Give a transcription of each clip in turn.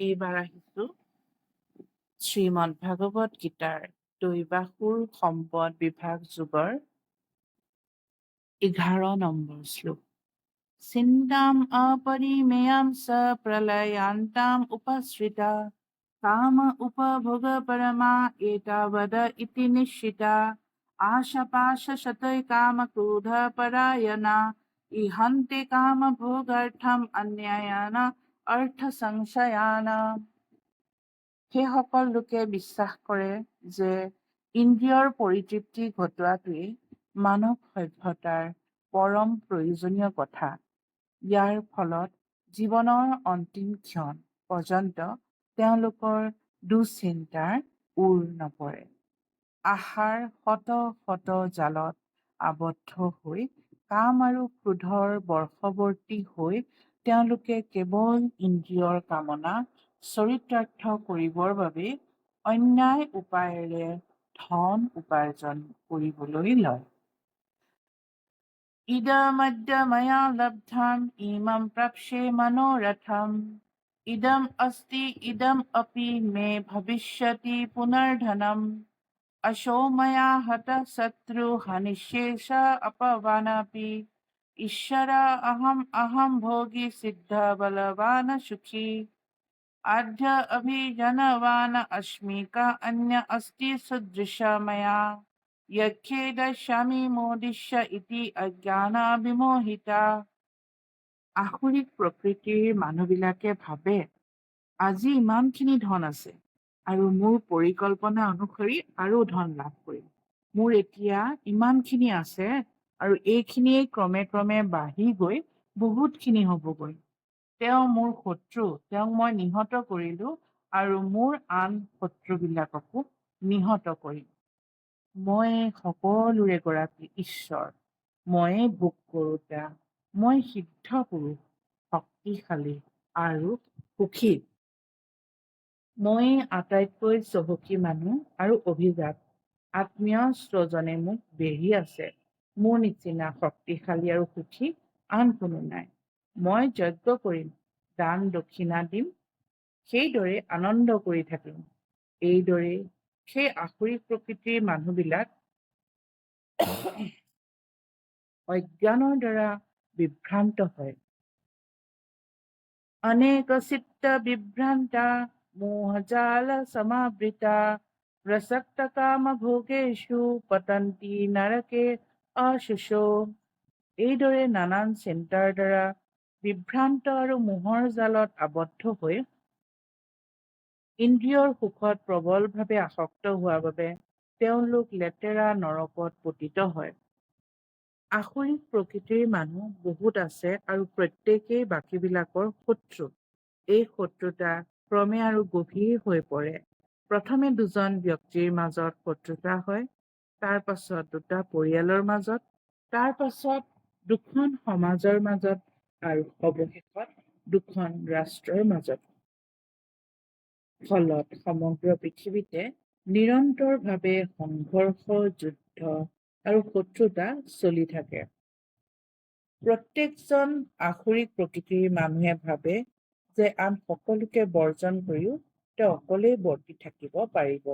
এইবাৰ আহিছো। শ্ৰীমদ ভাগৱত গীতাৰ দৈবাসুৰ সম্পদ বিভাগ যুগৰ এঘাৰ নম্বৰ শ্লোক। চিন্তাম অপৰিমেয়াম স প্ৰলয়ান্তাম উপশ্ৰিতা কাম উপভোগ পৰমা এতাৱদ ইতি নিশ্চিতা, আশাপাশ শতৈ কাম ক্ৰোধ পৰায়ণা, ইহন্তে কাম ভোগাৰ্থম অন্যায়ন অৰ্থ সংশয়ানা সেইসকল লোকে বিশ্বাস কৰে যে ইন্দ্ৰিয়ৰ পৰিতৃপ্তি ঘটোৱাটোৱেই মানৱ সভ্যতাৰ পৰম প্ৰয়োজনীয় কথা। ইয়াৰ ফলত জীৱনৰ অন্তিম ক্ষণ পৰ্যন্ত তেওঁলোকৰ দুশ্চিন্তাৰ ওৰ নপৰে। আশাৰ শত শত জালত আবদ্ধ হৈ কাম আৰু ক্ৰোধৰ বশৱৰ্তী হৈ তেওঁলোকে কেৱল ইন্দ্ৰিয়ৰ কামনা চৰিত্ৰাৰ্থ কৰিবৰ বাবে অন্যায় উপায়েৰে ধন উপাৰ্জন কৰিবলৈ লয়। ইদমদ্যময়া মনোৰথম। ইদম অস্তি ইদম অপি মে ভৱিষ্যতি পুনৰ্ধনম। অশোময়া হত শত্ৰু হনিশেষ অপৱানপি ಈಶ್ವರ ಅಹಂ ಅಹಂ ಭೋಗಿ ಸಿದ್ಧ ಬಲವಾನ ಸುಖಿ ಆಧ್ಯ ಅಭಿಜನವಾನ ಅಶ್ಮಿಕ ಅನ್ಯ ಅಸ್ತಿ ಸದೃಶ ಮಯ ಯಖೇದ ಶಮಿ ಮೋದಿಶ್ಯ ಇತಿ ಅಜ್ಞಾನಾಭಿಮೋಹಿತ আসুৰিক প্ৰকৃতিৰ মানুহবিলাকে ভাবে আজি ইমানখিনি ধন আছে আৰু মোৰ পৰিকল্পনা অনুসৰি আৰু ধন লাভ কৰিম। মোৰ এতিয়া ইমানখিনি আছে আৰু এইখিনিয়ে ক্ৰমে ক্ৰমে বাঢ়ি গৈ বহুতখিনি হ'বগৈ। তেওঁ মোৰ শত্ৰু তেওঁক মই নিহত কৰিলো আৰু মোৰ আন শত্ৰুবিলাককো নিহত কৰিম। মই সকলোৰে গৰাকী ঈশ্বৰ। ময়ে ভোগ কৰোতা মই সিদ্ধ পুৰুষ শক্তিশালী আৰু সুখী। মই আটাইতকৈ চহকী মানুহ আৰু অভিজাত। আত্মীয় স্বজনে মোক বেঢ়ি আছে। মোৰ নিচিনা শক্তিশালী আৰু সুখী আন কোনো নাই। মই যজ্ঞ কৰিম দান দক্ষিণা দিম সেইদৰে আনন্দ কৰি থাকিম। এইদৰে সেই আসুৰিক প্ৰকৃতিৰ মানুহবিলাক অজ্ঞানৰ দ্বাৰা বিভ্ৰান্ত হয়। অনেক চিত্ত বিভ্ৰান্তা মোহজাল সমাবৃতা প্ৰসক্ত কাম ভোগেশু পতন্তি নৰকে অশুশো এইদৰে নানান চিন্তাৰ দ্বাৰা বিভ্ৰান্ত আৰু মোহৰ জালত আবদ্ধ হৈ ইন্দ্ৰিয়ৰ সুখত প্ৰবলভাৱে আসক্ত হোৱাৰ বাবে তেওঁলোক লেতেৰা নৰকত পতিত হয়। আসুৰিক প্ৰকৃতিৰ মানুহ বহুত আছে আৰু প্ৰত্যেকেই বাকীবিলাকৰ শত্ৰু। এই শত্ৰুতা ক্ৰমে আৰু গভীৰ হৈ পৰে। প্ৰথমে দুজন ব্যক্তিৰ মাজত শত্ৰুতা হয় তাৰ পাছত দুটা পৰিয়ালৰ মাজত তাৰ পাছত দুখন সমাজৰ মাজত আৰু অৱশেষত দুখন ৰাষ্ট্ৰৰ মাজত। ফলত সমগ্ৰ পৃথিৱীতে নিৰন্তৰভাৱে সংঘৰ্ষ যুদ্ধ আৰু শত্ৰুতা চলি থাকে। প্ৰত্যেকজন আসুৰিক প্ৰকৃতিৰ মানুহে ভাবে যে আন সকলোকে বৰ্জন কৰিও তেওঁ অকলেই বৰ্তি থাকিব পাৰিব।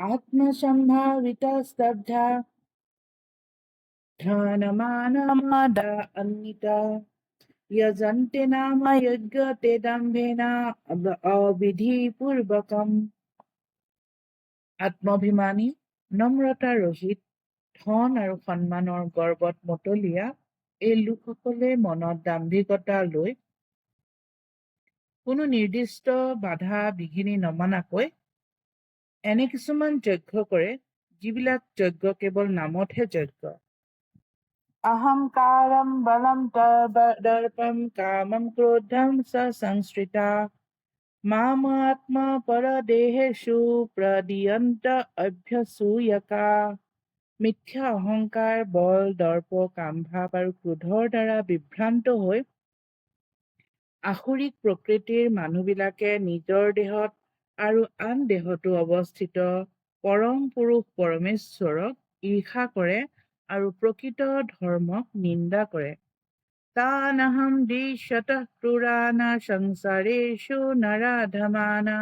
ఆత్మసంభావితస్తబ్ధ ధ్యానమానమాద అన్విత యజంతి నామ యజ్ఞ తెదంబేన అవిధి పూర్వకం আত্মাভিমানী নম্ৰতা ৰহিত ধন আৰু সন্মানৰ গৰ্বত মতলীয়া এই লোকসকলে মনত দাম্ভিকতা লৈ কোনো নিৰ্দিষ্ট বাধা বিঘিনি নমনাকৈ এনে কিছুমান যজ্ঞ কৰে যিবিলাক যজ্ঞ কেৱল নামতহে যজ্ঞ। অহংকাৰম বলম দৰ্পম কামম ক্ৰোধম সংস্কৃতা। মাম আত্মা পৰদেহেশু প্ৰদীয়ন্ত অভ্যসূয়কা। মিথ্যা অহংকাৰ বল দৰ্প কাম ভাৱ আৰু ক্ৰোধৰ দ্বাৰা বিভ্ৰান্ত হৈ আসুৰিক প্ৰকৃতিৰ মানুহবিলাকে নিজৰ দেহত আৰু আন দেহতো অৱস্থিত পৰম পুৰুষ পৰমেশ্বৰক ঈৰ্ষা কৰে আৰু প্ৰকৃত ধৰ্মক নিন্দা কৰে। তানহম দিশতুৰাণা সংসাৰেশু নাৰাধমানা।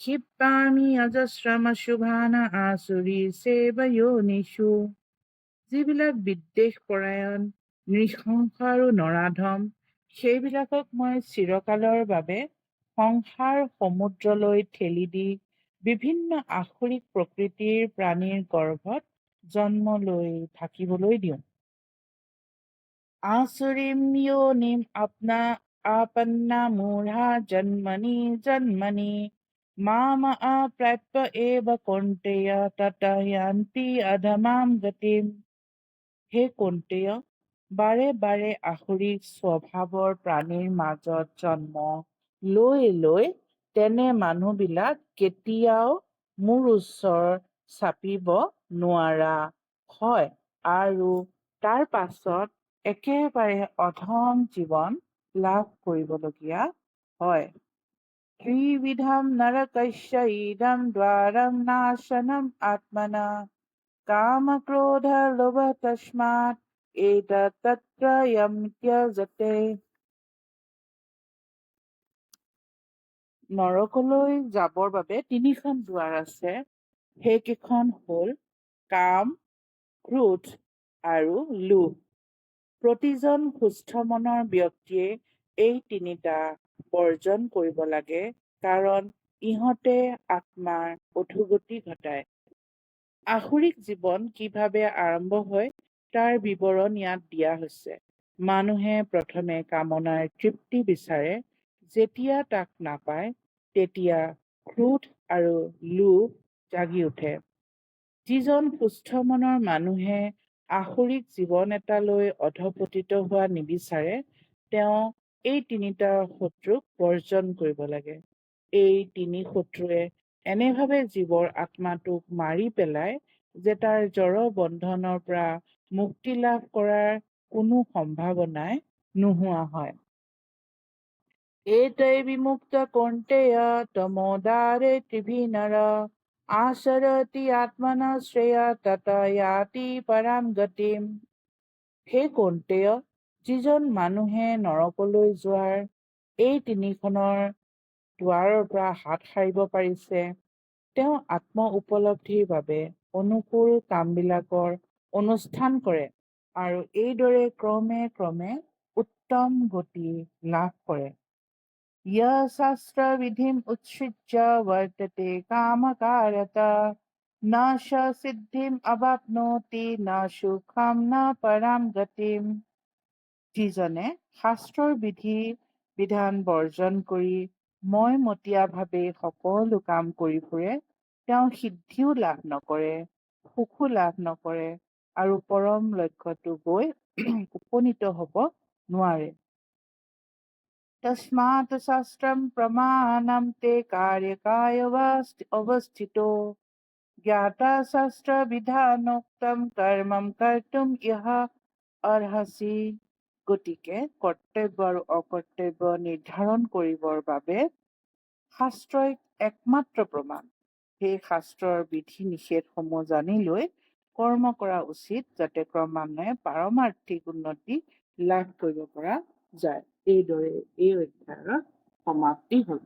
ক্ষিপামি অজস্ৰম শুভানা আচুৰি চেৱয়ো যিবিলাক বিদ্বেষ পৰায়ণ নৃশংস আৰু নৰাধম সেইবিলাকক মই চিৰকালৰ বাবে সংসাৰ সমুদ্ৰলৈ ঠেলি দি বিভিন্ন আসুৰিক প্ৰকৃতিৰ প্ৰাণীৰ গৰ্ভত জন্ম লৈ থাকিবলৈ দিওঁ। আচুৰিম য়ো আপনা আপন্না মূঢ়া জন্মনি জন্মনি মাম আপ্ৰাপ্য এব কণ্টেয় ততয়ান্তি অধমাম গতিম। হে কণ্টেয় বাৰে বাৰে আসুৰিক স্বভাৱৰ প্ৰাণীৰ মাজত জন্ম লৈ লৈ তেনে মানুহবিলাক কেতিয়াও মোৰ ওচৰ চাপিব নোৱাৰা হয় আৰু তাৰ পাছত একেবাৰে অধম জীৱন লাভ কৰিবলগীয়া হয়। ত্ৰিবিধম নৰকস্য ইদম দ্বাৰম নাশনম আত্মনা কাম ক্ৰোধ লোভ তস্মাৎ এতত্ৰয়ম ত্যজতে। নৰকলৈ যাবৰ বাবে তিনিখন দুৱাৰ আছে। সেইকেইখন হ'ল কাম ক্ৰোধ আৰু লোভ। প্ৰতিজন সুস্থ মনৰ ব্যক্তিয়ে এই তিনিটা বৰ্জন কৰিব লাগে কাৰণ ইহঁতে আত্মাৰ অধোগতি ঘটায়। আসুৰিক জীৱন কিভাৱে আৰম্ভ হয় তাৰ বিৱৰণ ইয়াত দিয়া হৈছে। মানুহে প্ৰথমে কামনাৰ তৃপ্তি বিচাৰে যেতিয়া তাক নাপায় তেতিয়া ক্ৰোধ আৰু লোভ জাগি উঠে। যিজন সুস্থ মনৰ মানুহে আসুৰিক জীৱন এটালৈ অধপতিত হোৱা নিবিচাৰে তেওঁ এই তিনিটা শত্ৰুক বৰ্জন কৰিব লাগে। এই তিনি শত্ৰুৱে এনেভাৱে জীৱৰ আত্মাটোক মাৰি পেলায় যে তাৰ জড় বন্ধনৰ পৰা মুক্তি লাভ কৰাৰ কোনো সম্ভাৱনাই নোহোৱা হয়। এতৈ বিমুক্ত কৌন্তেয় তমোদাৰে ত্ৰিভিনৰ আচৰতি আত্মন শ্ৰেয়া তত ইয়াতি পৰাম গতিম হে কৌন্তেয় যিজন মানুহে নৰকলৈ যোৱাৰ এই তিনিখনৰ দুৱাৰৰ পৰা হাত সাৰিব পাৰিছে তেওঁ আত্ম উপলব্ধিৰ বাবে অনুকূল কামবিলাকৰ অনুষ্ঠান কৰে আৰু এইদৰে ক্ৰমে ক্ৰমে উত্তম গতি লাভ কৰে। य शास्त्रविधिम् उच्छृत्य वर्तते कामकारत न स सिद्धिम् अवाप्नोति न সুখম ন পৰাম গতিম যিজনে শাস্ত্ৰৰ বিধি বিধান বৰ্জন কৰি মই মতীয়াভাৱে সকলো কাম কৰি ফুৰে তেওঁ সিদ্ধিও লাভ নকৰে সুখো লাভ নকৰে আৰু পৰম লক্ষ্যটো গৈ উপনীত হব নোৱাৰে तस्मात् शास्त्रं प्रमाणं ते कार्यकाय अवस्थितो ज्ञाता শাস্ত্ৰবিধানোক্তম কৰ্মম কৰ্তুম ইহ অৰ্হসি গতিকে কৰ্তব্য আৰু অকৰ্তব্য নিৰ্ধাৰণ কৰিবৰ বাবে শাস্ত্ৰই একমাত্ৰ প্ৰমাণ সেই শাস্ত্ৰৰ বিধি নিষেধসমূহ জানি লৈ কৰ্ম কৰা উচিত যাতে ক্ৰমান্বয়ে পাৰমাৰ্থিক উন্নতি লাভ কৰিব পৰা যায় এইদৰে এই অধ্যায়ৰ সমাপ্তি হ'ল